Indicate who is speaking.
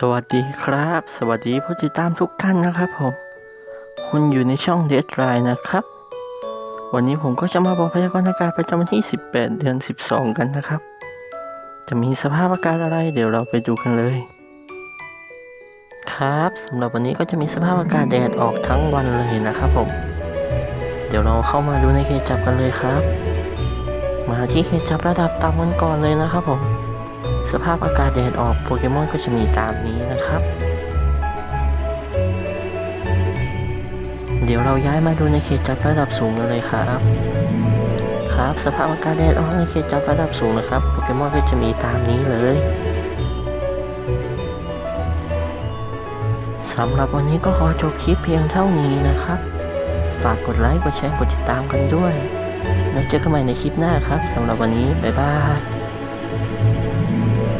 Speaker 1: สวัสดีครับ สวัสดีผู้ติดตามทุกท่านนะครับผม คุณอยู่ในช่อง Dead Line นะครับ วันนี้ผมก็จะมาบอกพยากรณ์อากาศประจำวันที่ 18 เดือน 12 กันนะครับ จะมีสภาพอากาศอะไร เดี๋ยวเราไปดูกันเลย ครับสำหรับวันนี้ก็จะมีสภาพอากาศแดดออกทั้งวันเลยนะครับผม เดี๋ยวเราเข้ามาดูในเขตจับกันเลยครับ มาที่เขตจับระดับต่ำกันก่อนเลยนะครับผม สภาพอากาศแดดออกโปเกมอนก็จะมีตามนี้นะครับ เดี๋ยวเราย้ายมาดูในเขตจับระดับสูงกันเลยครับ ครับสภาพอากาศแดดออกในเขตจับระดับสูงนะครับโปเกมอนก็จะมีตามนี้เลยสำหรับวันนี้ก็ขอจบคลิปเพียงเท่านี้นะครับ ฝากกดไลค์ กดแชร์ กดติดตามกันด้วย แล้วเจอกันใหม่ในคลิปหน้าครับ สำหรับวันนี้ บ๊ายบาย うわ!